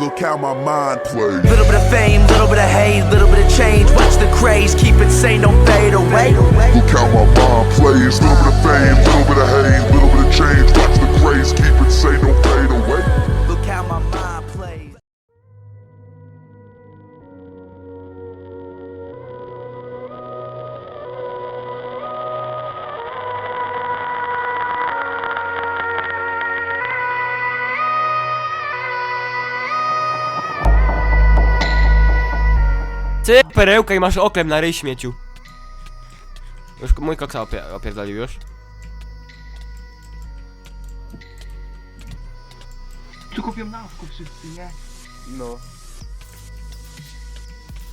Look how my mind plays. Little bit of fame, little bit of hate, little bit of change. Watch the craze, keep it sane, don't fade away. Look how my Ty perełka i masz oklep na ryj śmieciu. Już mój koksa opie opierdolił już. Tu kupią na awku wszyscy, nie? No.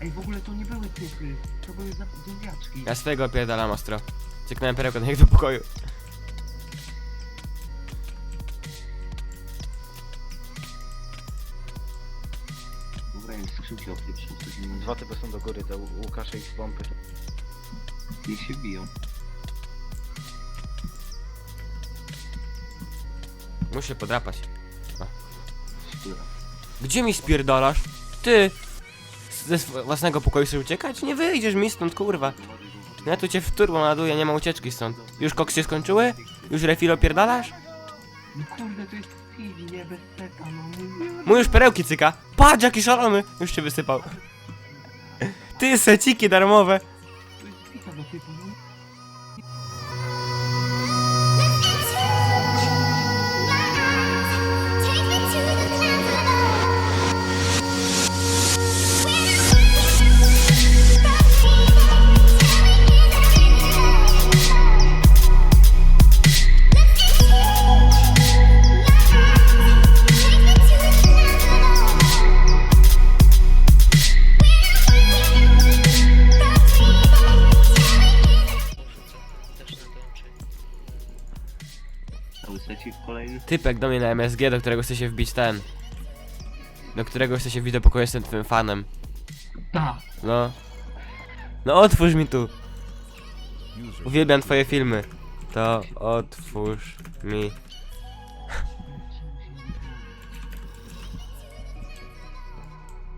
Ej, w ogóle to nie były typy, to były za- zombiaczki. Ja swojego opierdalam ostro. Cyknąłem perełkę do niego do pokoju. Dobra, jest skrzynki nie Dwa typy są do góry, te Ł- Łukasze i pompy. Niech się biją. Muszę podrapać. Gdzie mi spierdalasz? Ty! Ze sw- własnego pokoju chcesz uciekać? Nie wyjdziesz mi stąd, kurwa. Ja tu cię w turbo naduję, nie ma ucieczki stąd. Już koks się skończyły? Już refil opierdalasz? No kurde, to jest nie bez seta, no nie. Mój już perełki cyka. Patrz jaki szalony! Już się wysypał. Ty, seciki darmowe. Kolejny. Typek do mnie na MSG, do którego chce się wbić ten. Do którego chce się wbić do pokoju, jestem twym fanem. Ta! No. No otwórz mi tu. Uwielbiam twoje filmy. To otwórz mi.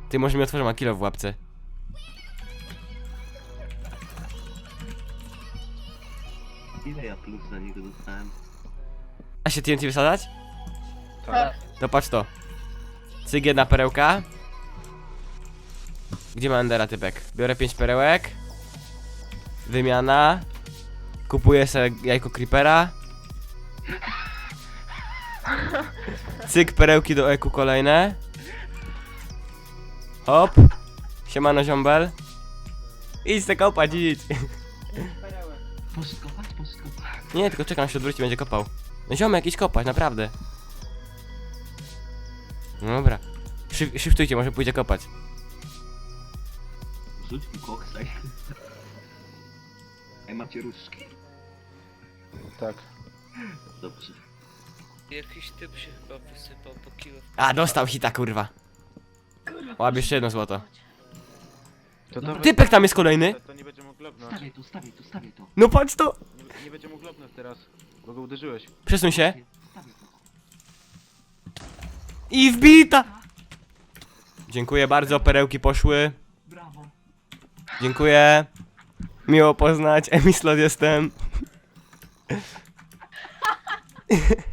Ty może mi otworzy ma kilo w łapce. Ile ja plus za niego dostałem? A się TNT wysadzać? Tak. To patrz to. Cyg jedna perełka. Gdzie ma Endera typek? Biorę 5 perełek. Wymiana. Kupuję sobie jajko creepera. Cyk perełki do eku kolejne. Hop. Siemano ziombel. Idź se kopać, idź. Kopać? Kopać. Nie, tylko czekam, aż się odwróci, będzie kopał. No ziomek, idź kopać, naprawdę. No dobra. Szyf shiftujcie, może pójdzie kopać. Rzuć mu koksa. Ej, macie różdżki? Tak. Dobrze. Jakiś typ się chyba wysypał po kilo. A, dostał hita, kurwa. Łap jeszcze jedno złoto. To dawaj- Typek tam jest kolejny. To, to nie będzie mógł lobnąć. Stawiaj to, stawiaj to, stawiaj to. No patrz to. Nie, nie będzie mógł lobnąć teraz, bo go uderzyłeś. Przesuń się. I wbita. Dziękuję bardzo, perełki poszły. Brawo. Dziękuję. Miło poznać, Emislot jestem.